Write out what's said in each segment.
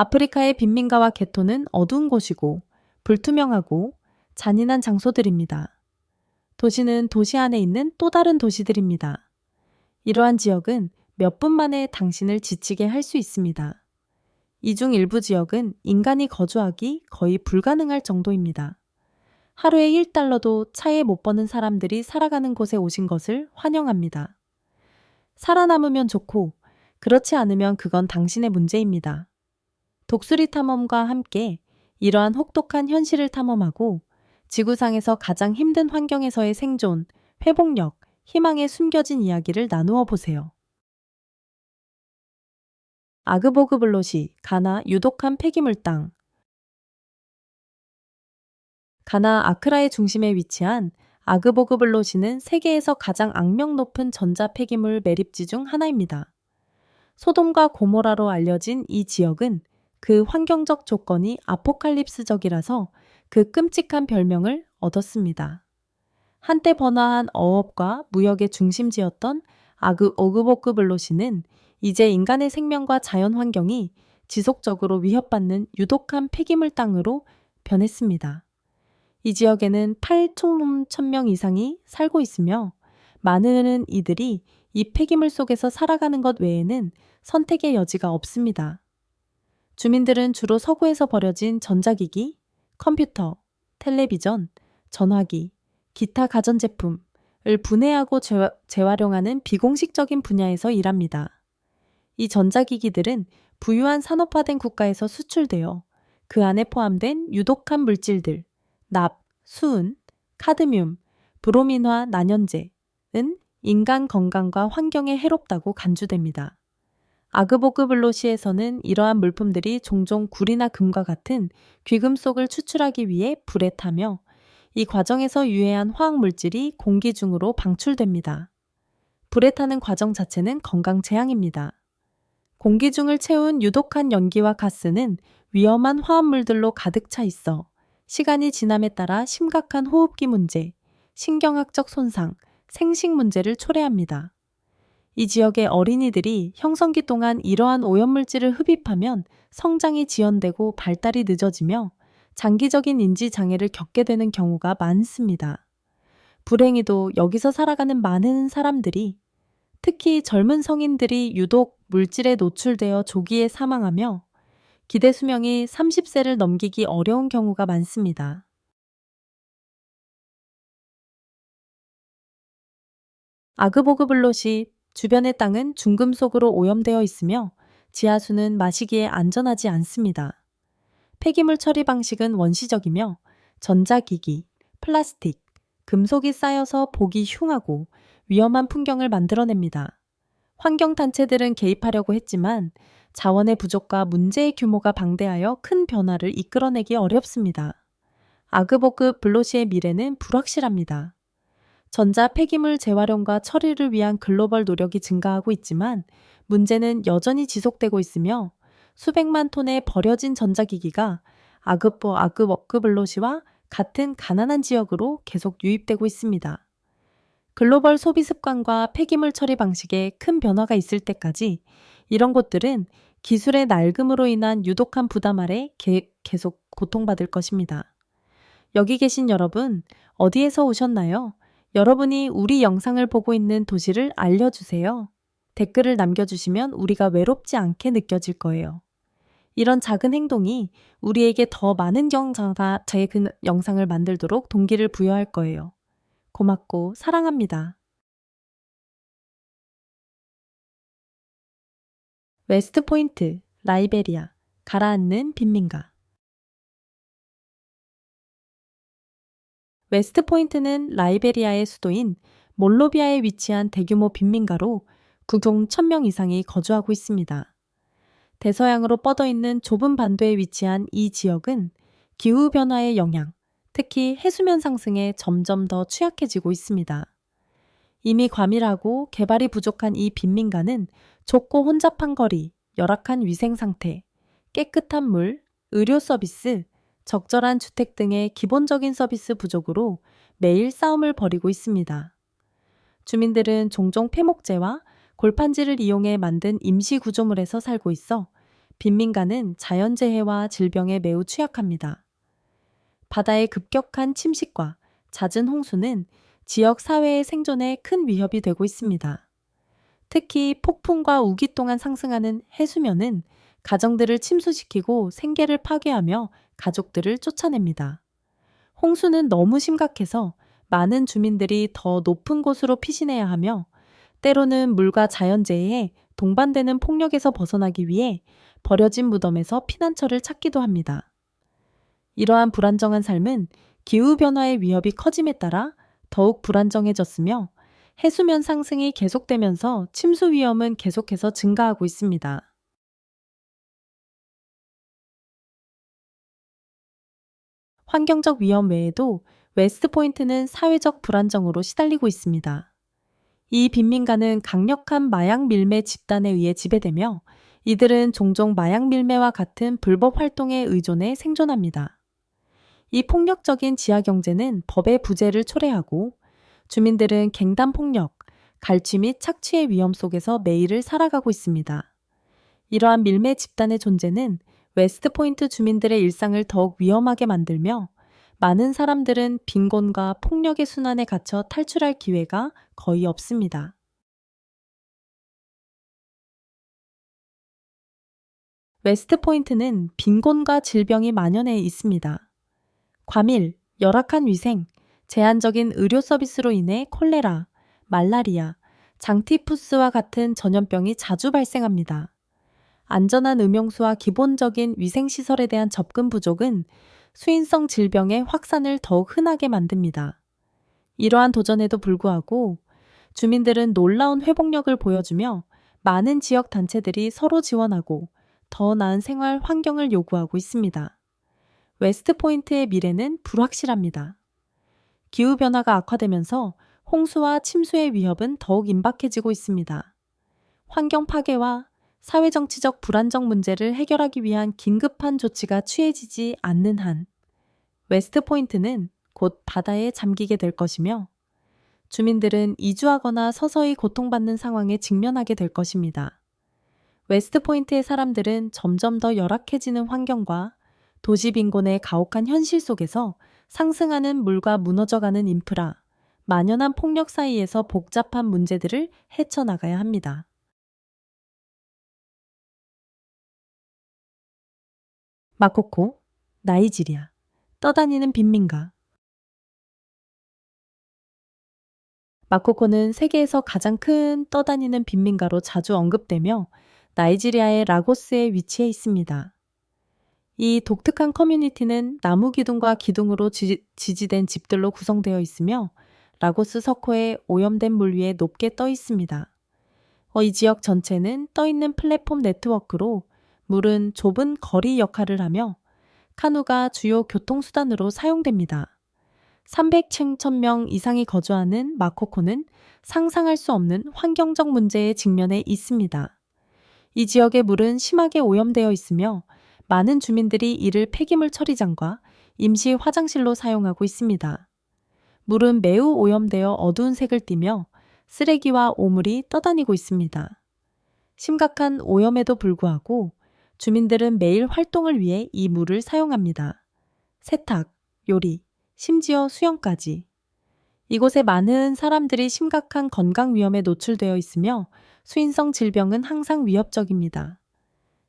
아프리카의 빈민가와 개토는 어두운 곳이고 불투명하고 잔인한 장소들입니다. 도시는 도시 안에 있는 또 다른 도시들입니다. 이러한 지역은 몇 분 만에 당신을 지치게 할 수 있습니다. 이 중 일부 지역은 인간이 거주하기 거의 불가능할 정도입니다. 하루에 1달러도 차에 못 버는 사람들이 살아가는 곳에 오신 것을 환영합니다. 살아남으면 좋고, 그렇지 않으면 그건 당신의 문제입니다. 독수리 탐험과 함께 이러한 혹독한 현실을 탐험하고 지구상에서 가장 힘든 환경에서의 생존, 회복력, 희망의 숨겨진 이야기를 나누어 보세요. 아그보그 블롯이 가나 유독한 폐기물 땅 가나 아크라의 중심에 위치한 아그보그 블롯이는 세계에서 가장 악명 높은 전자 폐기물 매립지 중 하나입니다. 소돔과 고모라로 알려진 이 지역은 그 환경적 조건이 아포칼립스적이라서 그 끔찍한 별명을 얻었습니다. 한때 번화한 어업과 무역의 중심지였던 아그 오그보크 블로시는 이제 인간의 생명과 자연 환경이 지속적으로 위협받는 유독한 폐기물 땅으로 변했습니다. 이 지역에는 8천 1000명 이상이 살고 있으며 많은 이들이 이 폐기물 속에서 살아가는 것 외에는 선택의 여지가 없습니다. 주민들은 주로 서구에서 버려진 전자기기, 컴퓨터, 텔레비전, 전화기, 기타 가전제품을 분해하고 재활용하는 비공식적인 분야에서 일합니다. 이 전자기기들은 부유한 산업화된 국가에서 수출되어 그 안에 포함된 유독한 물질들, 납, 수은, 카드뮴, 브로민화 난연제는 인간 건강과 환경에 해롭다고 간주됩니다. 아그보그 블로시에서는 이러한 물품들이 종종 구리나 금과 같은 귀금속을 추출하기 위해 불에 타며 이 과정에서 유해한 화학 물질이 공기 중으로 방출됩니다. 불에 타는 과정 자체는 건강 재앙입니다. 공기 중을 채운 유독한 연기와 가스는 위험한 화합물들로 가득 차 있어 시간이 지남에 따라 심각한 호흡기 문제, 신경학적 손상, 생식 문제를 초래합니다. 이 지역의 어린이들이 형성기 동안 이러한 오염물질을 흡입하면 성장이 지연되고 발달이 늦어지며 장기적인 인지 장애를 겪게 되는 경우가 많습니다. 불행히도 여기서 살아가는 많은 사람들이 특히 젊은 성인들이 유독 물질에 노출되어 조기에 사망하며 기대 수명이 30세를 넘기기 어려운 경우가 많습니다. 아그보그블롯이 주변의 땅은 중금속으로 오염되어 있으며 지하수는 마시기에 안전하지 않습니다. 폐기물 처리 방식은 원시적이며 전자기기, 플라스틱, 금속이 쌓여서 보기 흉하고 위험한 풍경을 만들어냅니다. 환경단체들은 개입하려고 했지만 자원의 부족과 문제의 규모가 방대하여 큰 변화를 이끌어내기 어렵습니다. 아그보그 블로시의 미래는 불확실합니다. 전자 폐기물 재활용과 처리를 위한 글로벌 노력이 증가하고 있지만 문제는 여전히 지속되고 있으며 수백만 톤의 버려진 전자기기가 아급보 아급워크블로시와 같은 가난한 지역으로 계속 유입되고 있습니다. 글로벌 소비 습관과 폐기물 처리 방식에 큰 변화가 있을 때까지 이런 곳들은 기술의 낡음으로 인한 유독한 부담 아래 게, 계속 고통받을 것입니다. 여기 계신 여러분, 어디에서 오셨나요? 여러분이 우리 영상을 보고 있는 도시를 알려주세요. 댓글을 남겨주시면 우리가 외롭지 않게 느껴질 거예요. 이런 작은 행동이 우리에게 더 많은 영상과 제그 영상을 만들도록 동기를 부여할 거예요. 고맙고 사랑합니다. 웨스트 포인트, 라이베리아, 가라앉는 빈민가. 웨스트 포인트는 라이베리아의 수도인 몰로비아에 위치한 대규모 빈민가로 구경 1000명 이상이 거주하고 있습니다. 대서양으로 뻗어 있는 좁은 반도에 위치한 이 지역은 기후변화의 영향, 특히 해수면 상승에 점점 더 취약해지고 있습니다. 이미 과밀하고 개발이 부족한 이 빈민가는 좁고 혼잡한 거리, 열악한 위생 상태, 깨끗한 물, 의료 서비스, 적절한 주택 등의 기본적인 서비스 부족으로 매일 싸움을 벌이고 있습니다. 주민들은 종종 폐목재와 골판지를 이용해 만든 임시 구조물에서 살고 있어 빈민가는 자연재해와 질병에 매우 취약합니다. 바다의 급격한 침식과 잦은 홍수는 지역 사회의 생존에 큰 위협이 되고 있습니다. 특히 폭풍과 우기 동안 상승하는 해수면은 가정들을 침수시키고 생계를 파괴하며 가족들을 쫓아냅니다. 홍수는 너무 심각해서 많은 주민들이 더 높은 곳으로 피신해야 하며 때로는 물과 자연재해에 동반되는 폭력에서 벗어나기 위해 버려진 무덤에서 피난처를 찾기도 합니다. 이러한 불안정한 삶은 기후변화의 위협이 커짐에 따라 더욱 불안정해졌으며 해수면 상승이 계속되면서 침수 위험은 계속해서 증가하고 있습니다. 환경적 위험 외에도 웨스트포인트는 사회적 불안정으로 시달리고 있습니다. 이 빈민가는 강력한 마약 밀매 집단에 의해 지배되며 이들은 종종 마약 밀매와 같은 불법 활동에 의존해 생존합니다. 이 폭력적인 지하 경제는 법의 부재를 초래하고 주민들은 갱단 폭력, 갈취 및 착취의 위험 속에서 매일을 살아가고 있습니다. 이러한 밀매 집단의 존재는 웨스트포인트 주민들의 일상을 더욱 위험하게 만들며 많은 사람들은 빈곤과 폭력의 순환에 갇혀 탈출할 기회가 거의 없습니다. 웨스트포인트는 빈곤과 질병이 만연해 있습니다. 과밀, 열악한 위생, 제한적인 의료 서비스로 인해 콜레라, 말라리아, 장티푸스와 같은 전염병이 자주 발생합니다. 안전한 음용수와 기본적인 위생시설에 대한 접근 부족은 수인성 질병의 확산을 더욱 흔하게 만듭니다. 이러한 도전에도 불구하고 주민들은 놀라운 회복력을 보여주며 많은 지역 단체들이 서로 지원하고 더 나은 생활 환경을 요구하고 있습니다. 웨스트포인트의 미래는 불확실합니다. 기후변화가 악화되면서 홍수와 침수의 위협은 더욱 임박해지고 있습니다. 환경 파괴와 사회정치적 불안정 문제를 해결하기 위한 긴급한 조치가 취해지지 않는 한 웨스트포인트는 곧 바다에 잠기게 될 것이며 주민들은 이주하거나 서서히 고통받는 상황에 직면하게 될 것입니다. 웨스트포인트의 사람들은 점점 더 열악해지는 환경과 도시 빈곤의 가혹한 현실 속에서 상승하는 물과 무너져가는 인프라, 만연한 폭력 사이에서 복잡한 문제들을 헤쳐나가야 합니다. 마코코, 나이지리아, 떠다니는 빈민가. 마코코는 세계에서 가장 큰 떠다니는 빈민가로 자주 언급되며 나이지리아의 라고스에 위치해 있습니다. 이 독특한 커뮤니티는 나무 기둥과 기둥으로 지, 지된 집들로 구성되어 있으며 라고스 석호의 오염된 물 위에 높게 떠 있습니다. 어, 이 지역 전체는 떠 있는 플랫폼 네트워크로 물은 좁은 거리 역할을 하며 카누가 주요 교통수단으로 사용됩니다. 300층1명 이상이 거주하는 마코코는 상상할 수 없는 환경적 문제에 직면해 있습니다. 이 지역의 물은 심하게 오염되어 있으며 많은 주민들이 이를 폐기물 처리장과 임시 화장실로 사용하고 있습니다. 물은 매우 오염되어 어두운 색을 띠며 쓰레기와 오물이 떠다니고 있습니다. 심각한 오염에도 불구하고 주민들은 매일 활동을 위해 이 물을 사용합니다. 세탁, 요리, 심지어 수영까지. 이곳에 많은 사람들이 심각한 건강 위험에 노출되어 있으며 수인성 질병은 항상 위협적입니다.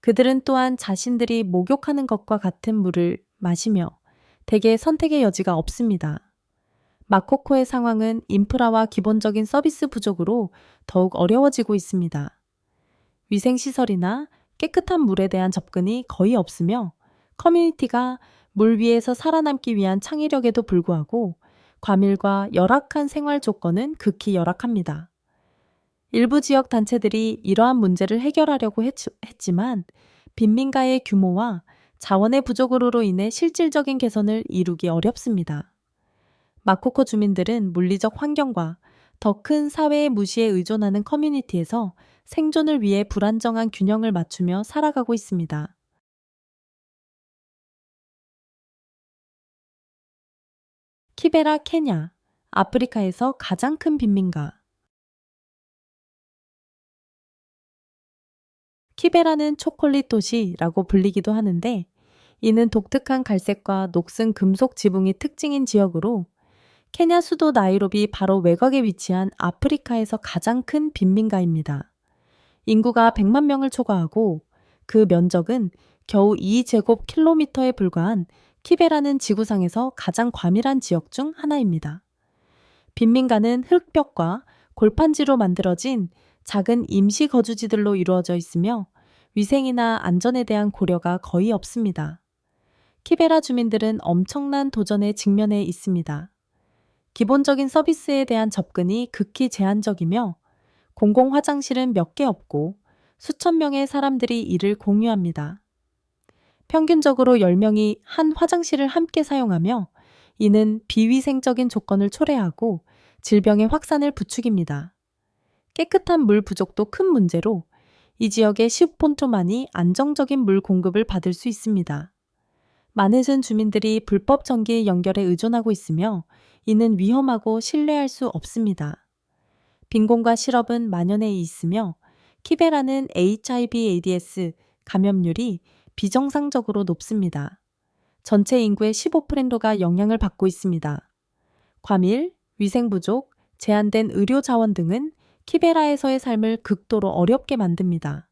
그들은 또한 자신들이 목욕하는 것과 같은 물을 마시며 대개 선택의 여지가 없습니다. 마코코의 상황은 인프라와 기본적인 서비스 부족으로 더욱 어려워지고 있습니다. 위생시설이나 깨끗한 물에 대한 접근이 거의 없으며 커뮤니티가 물 위에서 살아남기 위한 창의력에도 불구하고 과밀과 열악한 생활 조건은 극히 열악합니다. 일부 지역 단체들이 이러한 문제를 해결하려고 했, 지만 빈민가의 규모와 자원의 부족으로 인해 실질적인 개선을 이루기 어렵습니다. 마코코 주민들은 물리적 환경과 더 큰 사회의 무시에 의존하는 커뮤니티에서 생존을 위해 불안정한 균형을 맞추며 살아가고 있습니다. 키베라 케냐, 아프리카에서 가장 큰 빈민가. 키베라는 초콜릿 도시라고 불리기도 하는데 이는 독특한 갈색과 녹슨 금속 지붕이 특징인 지역으로 케냐 수도 나이로비 바로 외곽에 위치한 아프리카에서 가장 큰 빈민가입니다. 인구가 100만 명을 초과하고 그 면적은 겨우 2제곱킬로미터에 불과한 키베라는 지구상에서 가장 과밀한 지역 중 하나입니다. 빈민가는 흙벽과 골판지로 만들어진 작은 임시 거주지들로 이루어져 있으며 위생이나 안전에 대한 고려가 거의 없습니다. 키베라 주민들은 엄청난 도전에 직면해 있습니다. 기본적인 서비스에 대한 접근이 극히 제한적이며 공공 화장실은 몇 개 없고 수천 명의 사람들이 이를 공유합니다. 평균적으로 10명이 한 화장실을 함께 사용하며 이는 비위생적인 조건을 초래하고 질병의 확산을 부추깁니다. 깨끗한 물 부족도 큰 문제로 이 지역의 10폰토만이 안정적인 물 공급을 받을 수 있습니다. 많은 주민들이 불법 전기 연결에 의존하고 있으며 이는 위험하고 신뢰할 수 없습니다. 빈곤과 실업은 만연해 있으며 키베라는 HIV/AIDS 감염률이 비정상적으로 높습니다. 전체 인구의 15%가 영향을 받고 있습니다. 과밀, 위생 부족, 제한된 의료 자원 등은 키베라에서의 삶을 극도로 어렵게 만듭니다.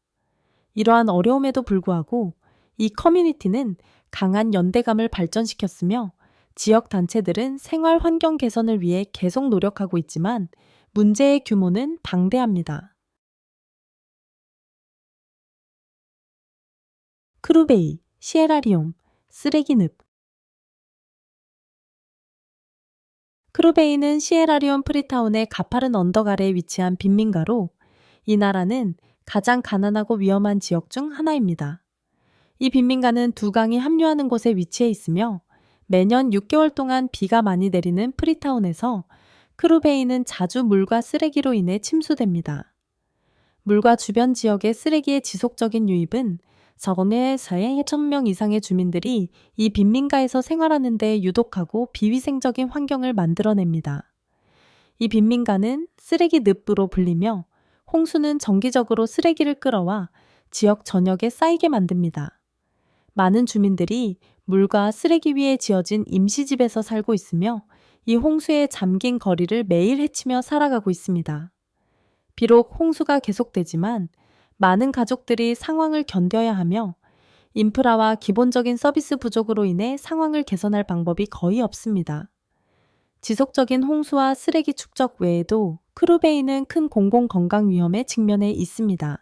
이러한 어려움에도 불구하고 이 커뮤니티는 강한 연대감을 발전시켰으며 지역 단체들은 생활 환경 개선을 위해 계속 노력하고 있지만 문제의 규모는 방대합니다. 크루베이, 시에라리온, 쓰레기늪 크루베이는 시에라리온 프리타운의 가파른 언덕 아래에 위치한 빈민가로 이 나라는 가장 가난하고 위험한 지역 중 하나입니다. 이 빈민가는 두 강이 합류하는 곳에 위치해 있으며 매년 6개월 동안 비가 많이 내리는 프리타운에서 크루베이는 자주 물과 쓰레기로 인해 침수됩니다. 물과 주변 지역의 쓰레기의 지속적인 유입은 저금의 4천명 이상의 주민들이 이 빈민가에서 생활하는 데 유독하고 비위생적인 환경을 만들어냅니다. 이 빈민가는 쓰레기 늪으로 불리며 홍수는 정기적으로 쓰레기를 끌어와 지역 전역에 쌓이게 만듭니다. 많은 주민들이 물과 쓰레기 위에 지어진 임시집에서 살고 있으며 이 홍수에 잠긴 거리를 매일 헤치며 살아가고 있습니다. 비록 홍수가 계속되지만 많은 가족들이 상황을 견뎌야 하며 인프라와 기본적인 서비스 부족으로 인해 상황을 개선할 방법이 거의 없습니다. 지속적인 홍수와 쓰레기 축적 외에도 크루베이는 큰 공공 건강 위험에 직면해 있습니다.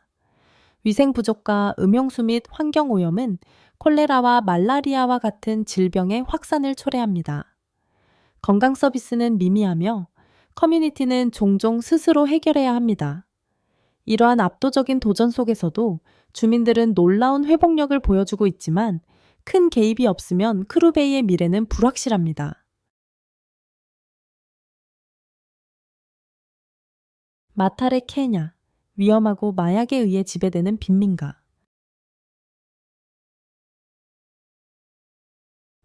위생 부족과 음용수 및 환경 오염은 콜레라와 말라리아와 같은 질병의 확산을 초래합니다. 건강 서비스는 미미하며 커뮤니티는 종종 스스로 해결해야 합니다. 이러한 압도적인 도전 속에서도 주민들은 놀라운 회복력을 보여주고 있지만 큰 개입이 없으면 크루베이의 미래는 불확실합니다. 마타레 케냐 위험하고 마약에 의해 지배되는 빈민가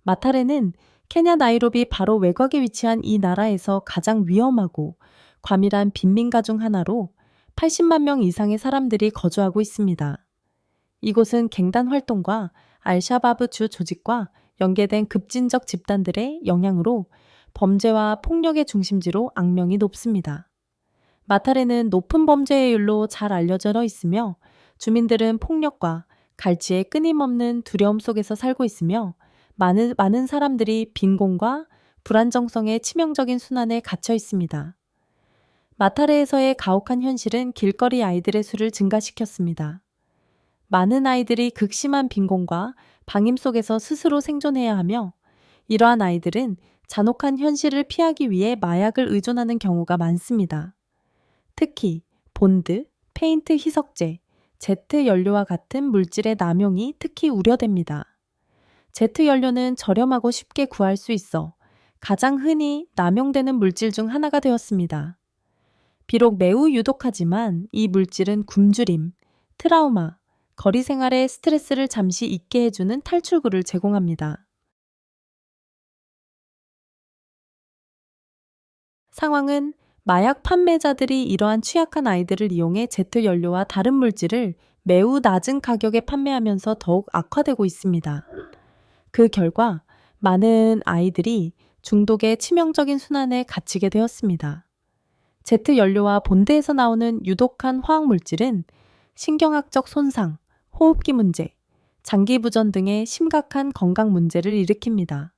마타레는 케냐 나이로비 바로 외곽에 위치한 이 나라에서 가장 위험하고 과밀한 빈민가 중 하나로 80만 명 이상의 사람들이 거주하고 있습니다. 이곳은 갱단 활동과 알샤바브 주 조직과 연계된 급진적 집단들의 영향으로 범죄와 폭력의 중심지로 악명이 높습니다. 마타레는 높은 범죄율로 잘 알려져 있으며 주민들은 폭력과 갈지의 끊임없는 두려움 속에서 살고 있으며 많은, 많은 사람들이 빈곤과 불안정성의 치명적인 순환에 갇혀 있습니다. 마타레에서의 가혹한 현실은 길거리 아이들의 수를 증가시켰습니다. 많은 아이들이 극심한 빈곤과 방임 속에서 스스로 생존해야 하며 이러한 아이들은 잔혹한 현실을 피하기 위해 마약을 의존하는 경우가 많습니다. 특히 본드, 페인트 희석제, 제트 연료와 같은 물질의 남용이 특히 우려됩니다. 제트 연료는 저렴하고 쉽게 구할 수 있어 가장 흔히 남용되는 물질 중 하나가 되었습니다. 비록 매우 유독하지만 이 물질은 굶주림, 트라우마, 거리 생활의 스트레스를 잠시 잊게 해주는 탈출구를 제공합니다. 상황은 마약 판매자들이 이러한 취약한 아이들을 이용해 제트 연료와 다른 물질을 매우 낮은 가격에 판매하면서 더욱 악화되고 있습니다. 그 결과 많은 아이들이 중독의 치명적인 순환에 갇히게 되었습니다. 제트 연료와 본드에서 나오는 유독한 화학 물질은 신경학적 손상, 호흡기 문제, 장기 부전 등의 심각한 건강 문제를 일으킵니다.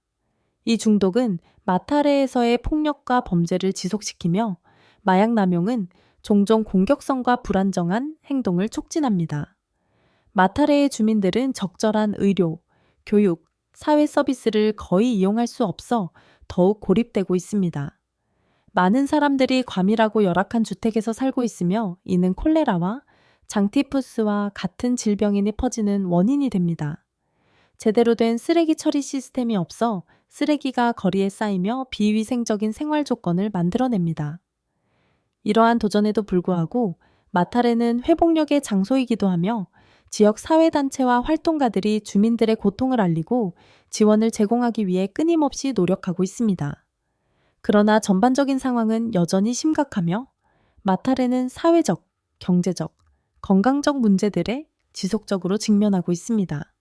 이 중독은 마타레에서의 폭력과 범죄를 지속시키며 마약 남용은 종종 공격성과 불안정한 행동을 촉진합니다. 마타레의 주민들은 적절한 의료, 교육, 사회 서비스를 거의 이용할 수 없어 더욱 고립되고 있습니다. 많은 사람들이 과밀하고 열악한 주택에서 살고 있으며 이는 콜레라와 장티푸스와 같은 질병이 퍼지는 원인이 됩니다. 제대로 된 쓰레기 처리 시스템이 없어 쓰레기가 거리에 쌓이며 비위생적인 생활 조건을 만들어냅니다. 이러한 도전에도 불구하고 마타레는 회복력의 장소이기도 하며 지역 사회단체와 활동가들이 주민들의 고통을 알리고 지원을 제공하기 위해 끊임없이 노력하고 있습니다. 그러나 전반적인 상황은 여전히 심각하며 마타레는 사회적, 경제적, 건강적 문제들에 지속적으로 직면하고 있습니다.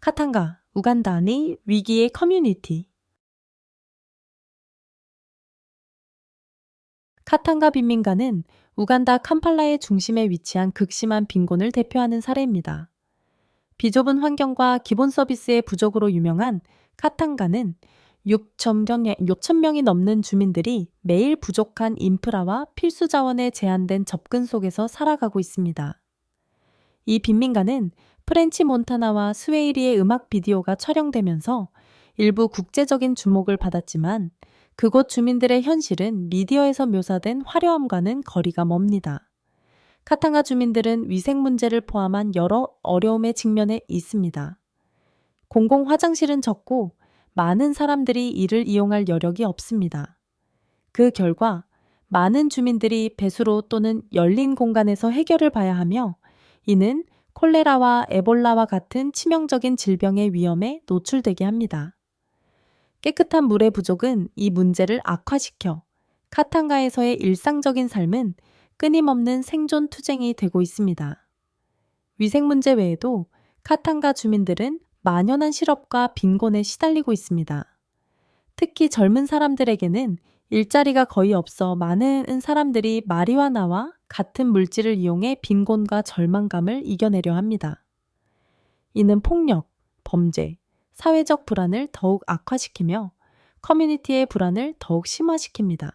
카탄가, 우간다의 위기의 커뮤니티 카탄가 빈민가는 우간다 캄팔라의 중심에 위치한 극심한 빈곤을 대표하는 사례입니다. 비좁은 환경과 기본 서비스의 부족으로 유명한 카탄가는 6천 명이 넘는 주민들이 매일 부족한 인프라와 필수 자원에 제한된 접근 속에서 살아가고 있습니다. 이 빈민가는 프렌치 몬타나와 스웨이리의 음악 비디오가 촬영되면서 일부 국제적인 주목을 받았지만 그곳 주민들의 현실은 미디어에서 묘사된 화려함과는 거리가 멉니다. 카탕가 주민들은 위생 문제를 포함한 여러 어려움에 직면해 있습니다. 공공 화장실은 적고 많은 사람들이 이를 이용할 여력이 없습니다. 그 결과 많은 주민들이 배수로 또는 열린 공간에서 해결을 봐야 하며 이는 콜레라와 에볼라와 같은 치명적인 질병의 위험에 노출되게 합니다. 깨끗한 물의 부족은 이 문제를 악화시켜 카탄가에서의 일상적인 삶은 끊임없는 생존 투쟁이 되고 있습니다. 위생 문제 외에도 카탄가 주민들은 만연한 실업과 빈곤에 시달리고 있습니다. 특히 젊은 사람들에게는 일자리가 거의 없어 많은 사람들이 마리화나와 같은 물질을 이용해 빈곤과 절망감을 이겨내려 합니다. 이는 폭력, 범죄, 사회적 불안을 더욱 악화시키며 커뮤니티의 불안을 더욱 심화시킵니다.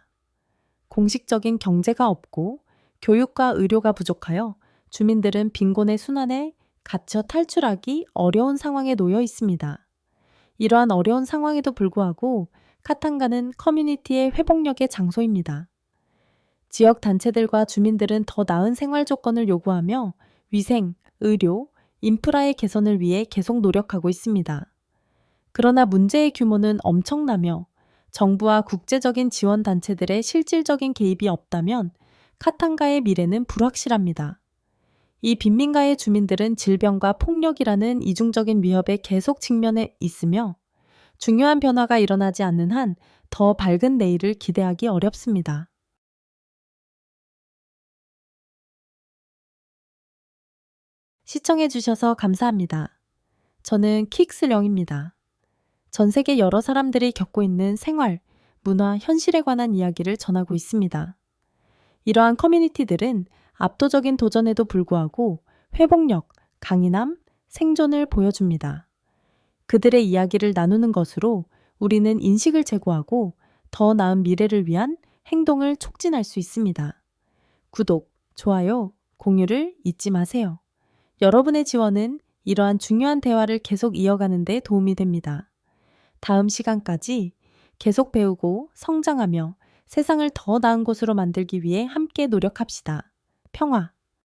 공식적인 경제가 없고 교육과 의료가 부족하여 주민들은 빈곤의 순환에 갇혀 탈출하기 어려운 상황에 놓여 있습니다. 이러한 어려운 상황에도 불구하고 카탄가는 커뮤니티의 회복력의 장소입니다. 지역 단체들과 주민들은 더 나은 생활 조건을 요구하며 위생, 의료, 인프라의 개선을 위해 계속 노력하고 있습니다. 그러나 문제의 규모는 엄청나며 정부와 국제적인 지원 단체들의 실질적인 개입이 없다면 카탄가의 미래는 불확실합니다. 이 빈민가의 주민들은 질병과 폭력이라는 이중적인 위협에 계속 직면해 있으며 중요한 변화가 일어나지 않는 한 더 밝은 내일을 기대하기 어렵습니다. 시청해주셔서 감사합니다. 저는 킥스령입니다. 전 세계 여러 사람들이 겪고 있는 생활, 문화, 현실에 관한 이야기를 전하고 있습니다. 이러한 커뮤니티들은 압도적인 도전에도 불구하고 회복력, 강인함, 생존을 보여줍니다. 그들의 이야기를 나누는 것으로 우리는 인식을 제고하고 더 나은 미래를 위한 행동을 촉진할 수 있습니다. 구독, 좋아요, 공유를 잊지 마세요. 여러분의 지원은 이러한 중요한 대화를 계속 이어가는 데 도움이 됩니다. 다음 시간까지 계속 배우고 성장하며 세상을 더 나은 곳으로 만들기 위해 함께 노력합시다. 평화.